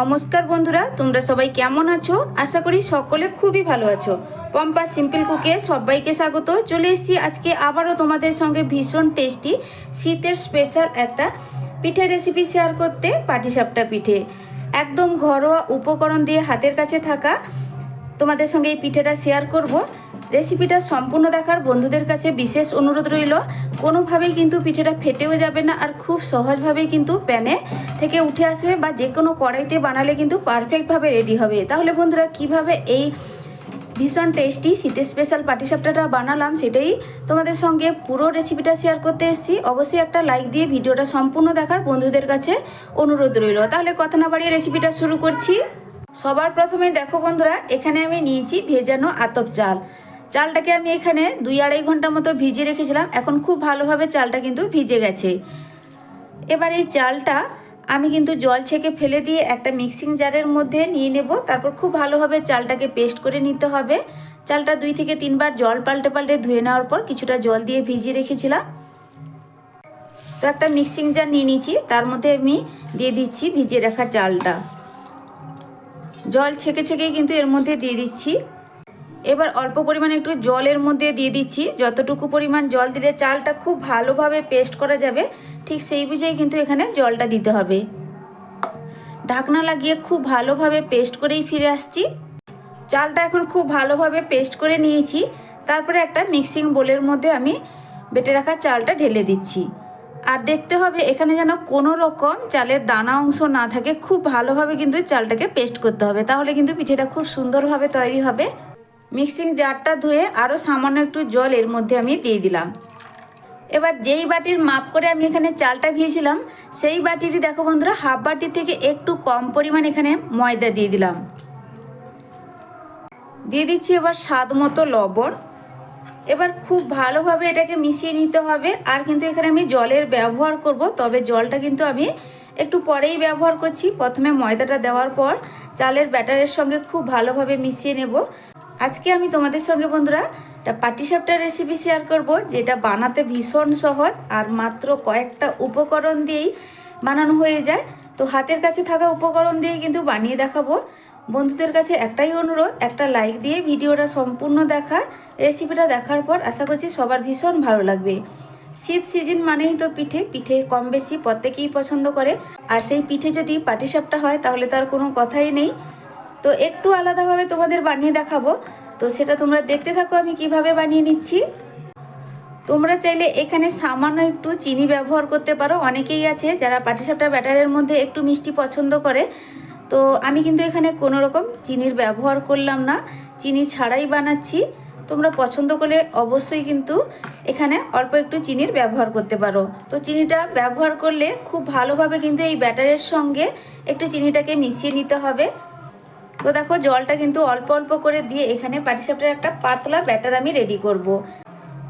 নমস্কার বন্ধুরা, তোমরা সবাই কেমন আছো? আশা করি সকলে খুবই ভালো আছো। পম্পা সিম্পল কুকে সবাইকে স্বাগত। চলে এসেছি আজকে আবারও তোমাদের সঙ্গে ভীষণ টেস্টি শীতের স্পেশাল একটা পিঠে রেসিপি শেয়ার করতে, পাটিসাপটা পিঠে। একদম ঘরোয়া উপকরণ দিয়ে হাতের কাছে থাকা তোমাদের সঙ্গে এই পিঠেটা শেয়ার করব। রেসিপিটা সম্পূর্ণ দেখার বন্ধুদের কাছে বিশেষ অনুরোধ রইল, কোনোভাবেই কিন্তু পিঠেটা ফেটেও যাবে না আর খুব সহজভাবেই কিন্তু প্যানে থেকে উঠে আসবে বা যে কোনো কড়াইতে বানালে কিন্তু পারফেক্টভাবে রেডি হবে। তাহলে বন্ধুরা, কীভাবে এই ভীষণ টেস্টি শীতের স্পেশাল পাটিসাপটাটা বানালাম সেটাই তোমাদের সঙ্গে পুরো রেসিপিটা শেয়ার করতে এসেছি। অবশ্যই একটা লাইক দিয়ে ভিডিওটা সম্পূর্ণ দেখার বন্ধুদের কাছে অনুরোধ রইল। তাহলে কথা না বাড়িয়ে রেসিপিটা শুরু করছি। সবার প্রথমে দেখো বন্ধুরা, এখানে আমি নিয়েছি ভেজানো আতপ চাল। চালটাকে আমি এখানে দুই আড়াই ঘণ্টা মতো ভিজিয়ে রেখেছিলাম। এখন খুব ভালোভাবে চালটা কিন্তু ভিজে গেছে। এবার এই চালটা আমি কিন্তু জল ছেঁকে ফেলে দিয়ে একটা মিক্সিং জারের মধ্যে নিয়ে নেব। তারপর খুব ভালোভাবে চালটাকে পেস্ট করে নিতে হবে। চালটা দুই থেকে তিনবার জল পাল্টে পাল্টে ধুয়ে নেওয়ার পর কিছুটা জল দিয়ে ভিজিয়ে রেখেছিলাম। তো একটা মিক্সিং জার নিয়ে নিয়েছি। তার মধ্যে আমি দিয়ে দিচ্ছি ভিজিয়ে রাখা চালটা। জল ছেঁকে ছেঁকেই কিন্তু এর মধ্যে দিয়ে দিচ্ছি। এবার অল্প পরিমাণে একটু জলের মধ্যে দিয়ে দিচ্ছি। যতটুকু পরিমাণ জল দিলে চালটা খুব ভালোভাবে পেস্ট করা যাবে। ঠিক সেই বুঝেই কিন্তু এখানে জলটা দিতে হবে। ঢাকনা লাগিয়ে খুব ভালোভাবে পেস্ট করেই ফিরে আসছি। চালটা এখন খুব ভালোভাবে পেস্ট করে নিয়েছি। তারপরে একটা মিক্সিং বোলের মধ্যে আমি বেটে রাখা চালটা ঢেলে দিচ্ছি। আর দেখতে হবে এখানে যেন কোনো রকম চালের দানা অংশ না থাকে। খুব ভালোভাবে কিন্তু চালটাকে পেস্ট করতে হবে। তাহলে কিন্তু পিঠেটা খুব সুন্দরভাবে তৈরি হবে। মিক্সিং জারটা ধুয়ে আরও সামান্য একটু জল এর মধ্যে আমি দিয়ে দিলাম। এবার যেই বাটির মাপ করে আমি এখানে চালটা ভিয়েছিলাম সেই বাটিরই দেখো বন্ধুরা, হাফ বাটি থেকে একটু কম পরিমাণ এখানে ময়দা দিয়ে দিলাম। দিয়ে দিচ্ছি এবার স্বাদ মতো লবণ। এবার খুব ভালোভাবে এটাকে মিশিয়ে নিতে হবে, আর কিন্তু এখানে আমি জলের ব্যবহার করব, তবে জলটা কিন্তু আমি একটু পরেই ব্যবহার করছি। প্রথমে ময়দাটা দেওয়ার পর চালের ব্যাটারের সঙ্গে খুব ভালোভাবে মিশিয়ে নেব। আজকে আমি তোমাদের সঙ্গে বন্ধুরা একটা পাটিসাপটার রেসিপি শেয়ার করব, যেটা বানাতে ভীষণ সহজ আর মাত্র কয়েকটা উপকরণ দিয়েই বানানো হয়ে যায়। তো হাতের কাছে থাকা উপকরণ দিয়ে কিন্তু বানিয়ে দেখাবো। বন্ধুদের কাছে একটাই অনুরোধ, একটা লাইক দিয়ে ভিডিওটা সম্পূর্ণ দেখার রেসিপিটা দেখার পর আশা করছি সবার ভীষণ ভালো লাগবে। শীত সিজন মানেই তো পিঠে পিঠে কম বেশি প্রত্যেকেই পছন্দ করে। আর সেই পিঠে যদি পাটিসাপটা হয়, তাহলে তার কোনো কথাই নেই। তো একটু আলাদাভাবে তোমাদের বানিয়ে দেখাবো। তো সেটা তোমরা দেখতে থাকো আমি কীভাবে বানিয়ে নিচ্ছি। তোমরা চাইলে এখানে সামান্য একটু চিনি ব্যবহার করতে পারো। অনেকেই আছে যারা পাটিসাপটা ব্যাটারের মধ্যে একটু মিষ্টি পছন্দ করে। তো আমি কিন্তু এখানে কোনো রকম চিনির ব্যবহার করলাম না। চিনি ছাড়াই বানাচ্ছি। তোমরা পছন্দ করলে অবশ্যই কিন্তু এখানে অল্প একটু চিনির ব্যবহার করতে পারো। তো চিনিটা ব্যবহার করলে খুব ভালোভাবে কিন্তু এই ব্যাটারের সঙ্গে একটু চিনিটাকে মিশিয়ে নিতে হবে। তো দেখো, জলটা কিন্তু অল্প অল্প করে দিয়ে এখানে পাটিসাপটার একটা পাতলা ব্যাটার আমি রেডি করব।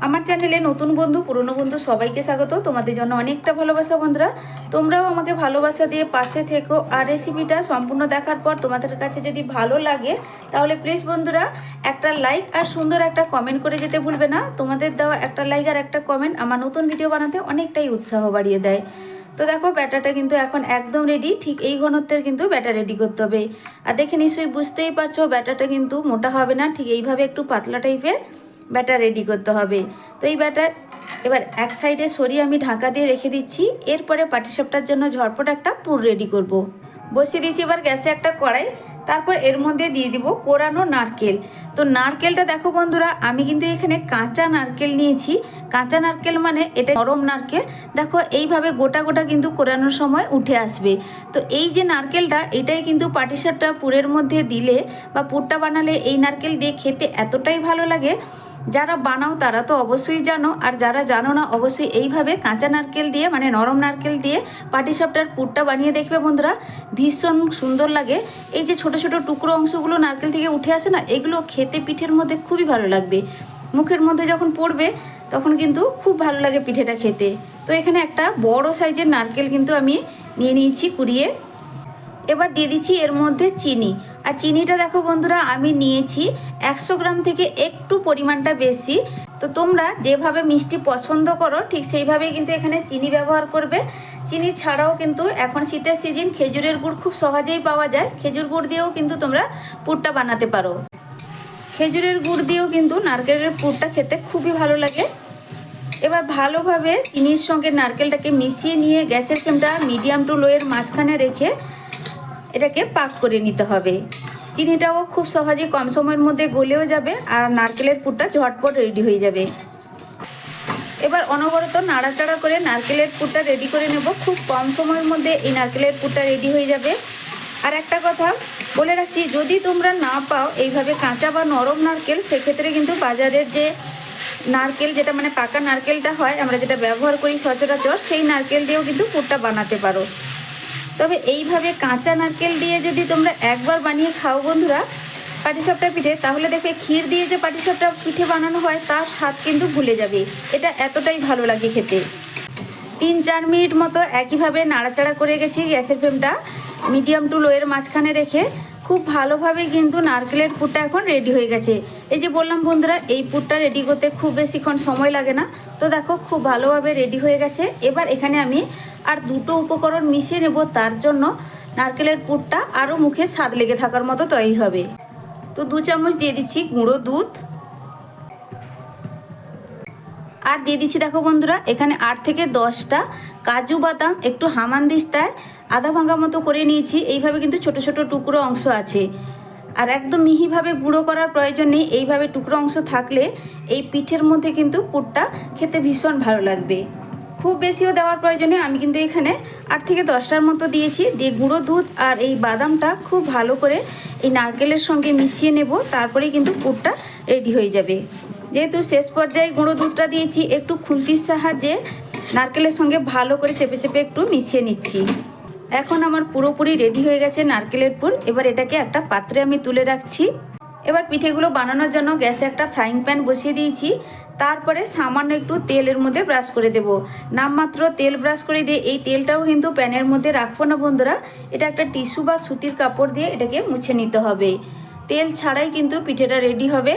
আমার চ্যানেলে নতুন বন্ধু, পুরনো বন্ধু সবাইকে স্বাগত। তোমাদের জন্য অনেকটা ভালোবাসা বন্ধুরা। তোমরাও আমাকে ভালোবাসা দিয়ে পাশে থেকো। আর রেসিপিটা সম্পূর্ণ দেখার পর তোমাদের কাছে যদি ভালো লাগে, তাহলে প্লিজ বন্ধুরা, একটা লাইক আর সুন্দর একটা কমেন্ট করে যেতে ভুলবে না। তোমাদের দেওয়া একটা লাইক আর একটা কমেন্ট আমার নতুন ভিডিও বানাতে অনেকটাই উৎসাহ বাড়িয়ে দেয়। তো দেখো ব্যাটারটা কিন্তু এখন একদম রেডি ঠিক এই ঘনত্বের কিন্তু ব্যাটার রেডি করতে হবে আর দেখে নিশ্চয়ই বুঝতেই পারছ ব্যাটারটা কিন্তু মোটা হবে না, ঠিক এইভাবে একটু পাতলা টাইপের ব্যাটার রেডি করতে হবে তো এই ব্যাটার এবার এক সাইডে সরিয়ে আমি ঢাকা দিয়ে রেখে দিচ্ছি, এরপরে পাটিসাপটার জন্য ঝরপট একটা পুর রেডি করব। বসিয়ে দিয়েছি এবার গ্যাসে একটা কড়াই, তারপর এর মধ্যে দিয়ে দিব কোরানো নারকেল। তো নারকেলটা দেখো বন্ধুরা, আমি কিন্তু এখানে কাঁচা নারকেল নিয়েছি। কাঁচা নারকেল মানে এটা নরম নারকেল। দেখো এইভাবে গোটা গোটা কিন্তু কোরানোর সময় উঠে আসবে। তো এই যে নারকেলটা, এটাই কিন্তু পাটিসাপটা পুরের মধ্যে দিলে বা পুরটা বানালে এই নারকেল দিয়ে খেতে এতটাই ভালো লাগে। যারা বানাও তারা তো অবশ্যই জানো, আর যারা জানো না, অবশ্যই এইভাবে কাঁচা নারকেল দিয়ে মানে নরম নারকেল দিয়ে পাটিসাপটার পুরটা বানিয়ে দেখবে বন্ধুরা। ভীষণ সুন্দর লাগে। এই যে ছোট ছোট টুকরো অংশগুলো নারকেল থেকে উঠে আসে না, এগুলো খেতে পিঠের মধ্যে খুবই ভালো লাগবে। মুখের মধ্যে যখন পড়বে, তখন কিন্তু খুব ভালো লাগে পিঠেটা খেতে। তো এখানে একটা বড় সাইজের নারকেল কিন্তু আমি নিয়ে নিয়েছি কুড়িয়ে। এবার দিয়ে দিচ্ছি এর মধ্যে চিনি। আর চিনিটা দেখো বন্ধুরা, আমি নিয়েছি। একশো গ্রাম থেকে একটু পরিমাণটা বেশি। তো তোমরা যেভাবে মিষ্টি পছন্দ করো, ঠিক সেইভাবেই কিন্তু এখানে চিনি ব্যবহার করবে। চিনি ছাড়াও কিন্তু এখন শীতের সিজন খেজুরের গুড় খুব সহজেই পাওয়া যায়। খেজুর গুড় দিয়েও কিন্তু তোমরা পুরটা বানাতে পারো। খেজুরের গুড় দিয়েও কিন্তু নারকেলের পুরটা খেতে খুবই ভালো লাগে। এবার ভালোভাবে চিনির সঙ্গে নারকেলটাকে মিশিয়ে নিয়ে গ্যাসের ফ্লেমটা মিডিয়াম টু লোয়ের মাঝখানে রেখে এটাকে পাক করে নিতে হবে। চিনিটাও খুব সহজে কম সময়ের মধ্যে গলেও যাবে আর নারকেলের পুরটা ঝটপট রেডি হয়ে যাবে। এবার অনবরত নাড়াচাড়া করে নারকেলের পুরটা রেডি করে নেব। খুব কম সময়ের মধ্যে এই নারকেলের পুরটা রেডি হয়ে যাবে। আর একটা কথা বলে রাখছি, যদি তোমরা না পাও এইভাবে কাঁচা বা নরম নারকেল, সেক্ষেত্রে কিন্তু বাজারের যে নারকেল, যেটা মানে পাকা নারকেলটা হয়, আমরা যেটা ব্যবহার করি সচরাচর, সেই নারকেল দিয়েও কিন্তু পুরটা বানাতে পারো। তবে এইভাবে কাঁচা নারকেল দিয়ে যদি তোমরা একবার বানিয়ে খাও বন্ধুরা, পাটিসাপটা পিঠে, তাহলে দেখবে ক্ষীর দিয়ে যে পাটিসাপটা পিঠে বানানো হয়, তার স্বাদ কিন্তু ভুলে যাবে। এটা এতটাই ভালো লাগে খেতে। তিন চার মিনিট মতো একইভাবে নাড়াচাড়া করে গেছি গ্যাসের ফ্লেমটা মিডিয়াম টু লোয়ের মাঝখানে রেখে। খুব ভালোভাবে কিন্তু নারকেলের পুরটা এখন রেডি হয়ে গেছে। এই যে বললাম বন্ধুরা, এই পুরটা রেডি করতে খুব বেশিক্ষণ সময় লাগে না। তো দেখো, খুব ভালোভাবে রেডি হয়ে গেছে। এবার এখানে আমি আর দুটো উপকরণ মিশিয়ে নেব, তার জন্য নারকেলের পুরটা আরও মুখে স্বাদ লেগে থাকার মতো তৈরি হবে। তো দু চামচ দিয়ে দিচ্ছি গুঁড়ো দুধ। আর দিয়ে দিচ্ছি, দেখো বন্ধুরা, এখানে আট থেকে দশটা কাজু বাদাম, একটু হামানদিস্তায় আধা ভাঙা মতো করে নিয়েছি। এইভাবে কিন্তু ছোট ছোট টুকরো অংশ আছে। আর একদম মিহিভাবে গুঁড়ো করার প্রয়োজন নেই, এইভাবে টুকরো অংশ থাকলে এই পিঠের মধ্যে কিন্তু পুরটা খেতে ভীষণ ভালো লাগবে। খুব বেশিও দেওয়ার প্রয়োজনে আমি কিন্তু এখানে আট থেকে দশটার মতো দিয়েছি। দিয়ে গুঁড়ো দুধ আর এই বাদামটা খুব ভালো করে এই নারকেলের সঙ্গে মিশিয়ে নেব, তারপরেই কিন্তু পুরটা রেডি হয়ে যাবে। যেহেতু শেষ পর্যায়ে গুঁড়ো দুধটা দিয়েছি, একটু খুন্তির সাহায্যে নারকেলের সঙ্গে ভালো করে চেপে চেপে একটু মিশিয়ে নিচ্ছি। এখন আমার পুরোপুরি রেডি হয়ে গেছে নারকেলের পুর। এবার এটাকে একটা পাত্রে আমি তুলে রাখছি। এবার পিঠেগুলো বানানোর জন্য গ্যাসে একটা ফ্রাইং প্যান বসিয়ে দিয়েছি। তারপরে সামান্য একটু তেলের মধ্যে ব্রাশ করে দেব। নামমাত্র তেল ব্রাশ করে দিয়ে এই তেলটাও কিন্তু প্যানের মধ্যে রাখব না বন্ধুরা। এটা একটা টিস্যু বা সুতির কাপড় দিয়ে এটাকে মুছে নিতে হবে। তেল ছাড়াই কিন্তু পিঠেটা রেডি হবে।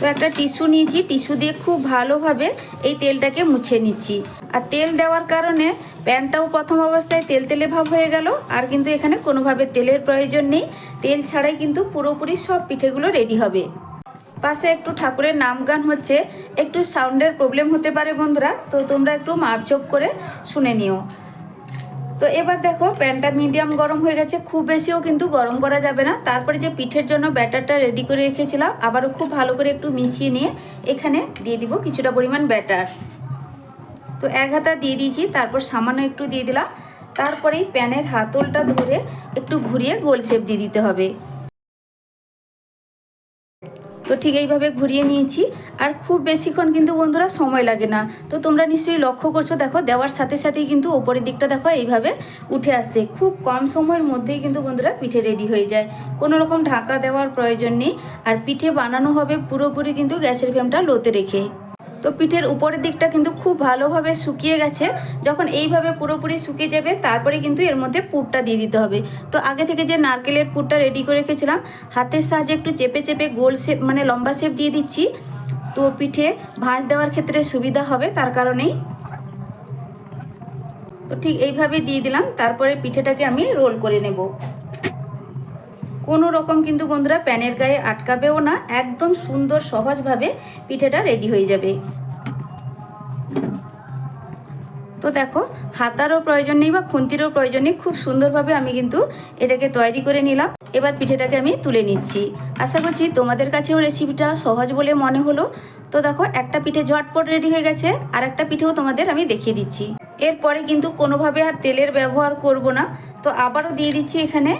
তো একটা টিস্যু নিয়েছি, টিস্যু দিয়ে খুব ভালোভাবে এই তেলটাকে মুছে নিচ্ছি। আর তেল দেওয়ার কারণে প্যানটাও প্রথম অবস্থায় তেল তেলে ভাব হয়ে গেল, আর কিন্তু এখানে কোনোভাবে তেলের প্রয়োজন নেই। তেল ছাড়াই কিন্তু পুরোপুরি সব পিঠেগুলো রেডি হবে। পাশে একটু ঠাকুরের নাম গান হচ্ছে, একটু সাউন্ডের প্রবলেম হতে পারে বন্ধুরা, তো তোমরা একটু মাপঝোক করে শুনে নিও। তো এবার দেখো, প্যানটা মিডিয়াম গরম হয়ে গেছে, খুব বেশিও কিন্তু গরম করা যাবে না। তারপরে যে পিঠের জন্য ব্যাটারটা রেডি করে রেখেছিলাম, আবারও খুব ভালো করে একটু মিশিয়ে নিয়ে এখানে দিয়ে দিব কিছুটা পরিমাণ ব্যাটার। তো এক হাতা দিয়ে দিয়েছি, তারপর সামান্য একটু দিয়ে দিলাম। তারপরেই প্যানের হাতলটা ধরে একটু ঘুরিয়ে গোল শেপ দিয়ে দিতে হবে। তো ঠিক এইভাবে ঘুরিয়ে নিয়েছি। আর খুব বেশিক্ষণ কিন্তু বন্ধুরা সময় লাগে না। তো তোমরা নিশ্চয়ই লক্ষ্য করছ, দেখো, দেওয়ার সাথে সাথেই কিন্তু ওপরের দিকটা দেখো এইভাবে উঠে আসছে। খুব কম সময়ের মধ্যেই কিন্তু বন্ধুরা পিঠে রেডি হয়ে যায়। কোনো রকম ঢাকা দেওয়ার প্রয়োজন নেই। আর পিঠে বানানো হবে পুরোপুরি কিন্তু গ্যাসের ফ্লেমটা লোতে রেখে। তো পিঠের উপরের দিকটা কিন্তু খুব ভালোভাবে শুকিয়ে গেছে। যখন এইভাবে পুরোপুরি শুকিয়ে যাবে, তারপরে কিন্তু এর মধ্যে পুরটা দিয়ে দিতে হবে। তো আগে থেকে যে নারকেলের পুরটা রেডি করে রেখেছিলাম, হাতের সাহায্যে একটু চেপে চেপে গোল শেপ মানে লম্বা শেপ দিয়ে দিচ্ছি। তো পিঠে ভাঁজ দেওয়ার ক্ষেত্রে সুবিধা হবে, তার কারণেই। তো ঠিক এইভাবে দিয়ে দিলাম, তারপরে পিঠেটাকে আমি রোল করে নেব। কোনো রকম কিন্তু বন্ধুরা প্যানের গায়ে আটকাবেও না, একদম সুন্দর সহজভাবে পিঠেটা রেডি হয়ে যাবে। তো দেখো, হাতারও প্রয়োজন নেই বা খুন্তিরও প্রয়োজন নেই, খুব সুন্দরভাবে আমি কিন্তু এটাকে তৈরি করে নিলাম। এবার পিঠেটাকে আমি তুলে নিচ্ছি। আশা করছি তোমাদের কাছেও রেসিপিটা সহজ বলে মনে হলো। তো দেখো, একটা পিঠে ঝটপট রেডি হয়ে গেছে, আর একটা পিঠেও তোমাদের আমি দেখিয়ে দিচ্ছি। এরপরে কিন্তু কোনোভাবে আর তেলের ব্যবহার করব না। তো আবারও দিয়ে দিচ্ছি এখানে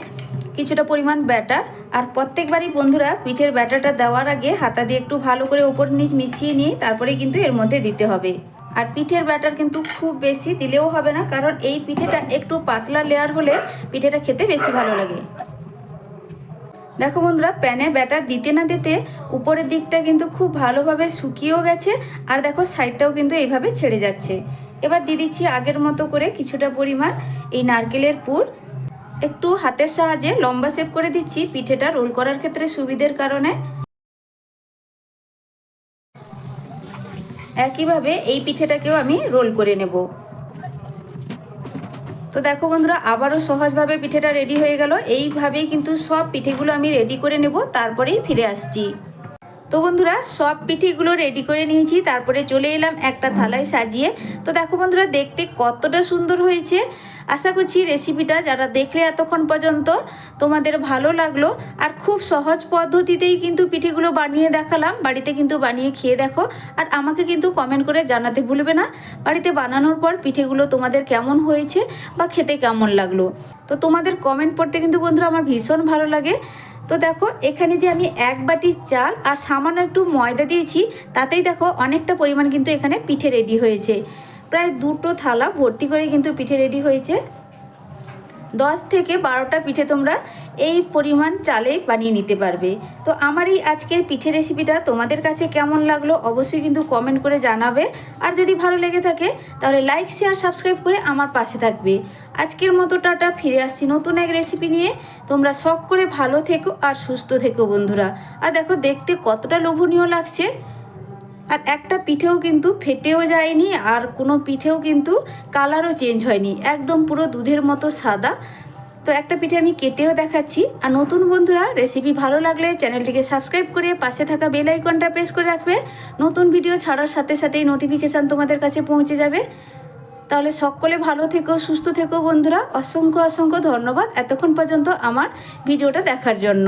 কিছুটা পরিমাণ ব্যাটার। আর প্রত্যেকবারই বন্ধুরা পিঠের ব্যাটারটা দেওয়ার আগে হাতা দিয়ে একটু ভালো করে ওপর নিচ মিশিয়ে নিয়ে তারপরে কিন্তু এর মধ্যে দিতে হবে। আর পিঠের ব্যাটার কিন্তু খুব বেশি দিলেও হবে না, কারণ এই পিঠেটা একটু পাতলা লেয়ার হলে পিঠেটা খেতে বেশি ভালো লাগে। দেখো বন্ধুরা, প্যানে ব্যাটার দিতে না দিতে উপরের দিকটা কিন্তু খুব ভালোভাবে শুকিয়েও গেছে, আর দেখো সাইডটাও কিন্তু এইভাবে ছেড়ে যাচ্ছে। এবার দিয়ে দিচ্ছি আগের মতো করে কিছুটা পরিমাণ এই নারকেলের পুর। একটু হাতের সাহায্যে লম্বা শেপ করে দিচ্ছি, পিঠেটা রোল করার ক্ষেত্রে সুবিধের কারণে। একইভাবে এই পিঠেটাকেও আমি রোল করে নেব। তো দেখো বন্ধুরা, আবারও সহজভাবে পিঠেটা রেডি হয়ে গেল। এইভাবেই কিন্তু সব পিঠেগুলো আমি রেডি করে নেব, তারপরেই ফিরে আসছি। তো বন্ধুরা, সব পিঠেগুলো রেডি করে নিয়েছি। তারপরে চলে এলাম একটা থালায় সাজিয়ে। তো দেখো বন্ধুরা, দেখতে কতটা সুন্দর হয়েছে। আশা করছি রেসিপিটা যারা দেখলে এতক্ষণ পর্যন্ত তোমাদের ভালো লাগল। আর খুব সহজ পদ্ধতিতেই কিন্তু পিঠেগুলো বানিয়ে দেখালাম। বাড়িতে কিন্তু বানিয়ে খেয়ে দেখো। আর আমাকে কিন্তু কমেন্ট করে জানাতে ভুলবে না। বাড়িতে বানানোর পর পিঠেগুলো তোমাদের কেমন হয়েছে বা খেতে কেমন লাগল? তো তোমাদের কমেন্ট পড়তে কিন্তু বন্ধুরা আমার ভীষণ ভালো লাগে। তো দেখো, এখানে যে আমি এক বাটি চাল আর সামান্য একটু ময়দা দিয়েছি, তাতেই দেখো অনেকটা পরিমাণ কিন্তু এখানে পিঠে রেডি হয়েছে। প্রায় দুটো থালা ভর্তি করে কিন্তু পিঠে রেডি হয়েছে। দশ থেকে বারোটা পিঠে তোমরা এই পরিমাণ চালে বানিয়ে নিতে পারবে। তো আমার এই আজকের পিঠে রেসিপিটা তোমাদের কাছে কেমন লাগল অবশ্যই কিন্তু কমেন্ট করে জানাবে। আর যদি ভালো লেগে থাকে, তাহলে লাইক শেয়ার সাবস্ক্রাইব করে আমার পাশে থাকবে। আজকের মতো টাটা, ফিরে আসছি নতুন এক রেসিপি নিয়ে। তোমরা শখ করে ভালো থেকো আর সুস্থ থেকো বন্ধুরা। আর দেখো, দেখতে কতটা লোভনীয় লাগছে। আর একটা পিঠেও কিন্তু ফেটেও যায়নি, আর কোনো পিঠেও কিন্তু কালারও চেঞ্জ হয়নি। একদম পুরো দুধের মতো সাদা। তো একটা পিঠে আমি কেটেও দেখাচ্ছি। আর নতুন বন্ধুরা রেসিপি ভালো লাগলে চ্যানেলটিকে সাবস্ক্রাইব করে পাশে থাকা বেল আইকনটা প্রেস করে রাখবে। নতুন ভিডিও ছাড়ার সাথে সাথেই নোটিফিকেশান তোমাদের কাছে পৌঁছে যাবে। তাহলে সকলে ভালো থেকো, সুস্থ থেকো বন্ধুরা। অসংখ্য অসংখ্য ধন্যবাদ এতক্ষণ পর্যন্ত আমার ভিডিওটা দেখার জন্য।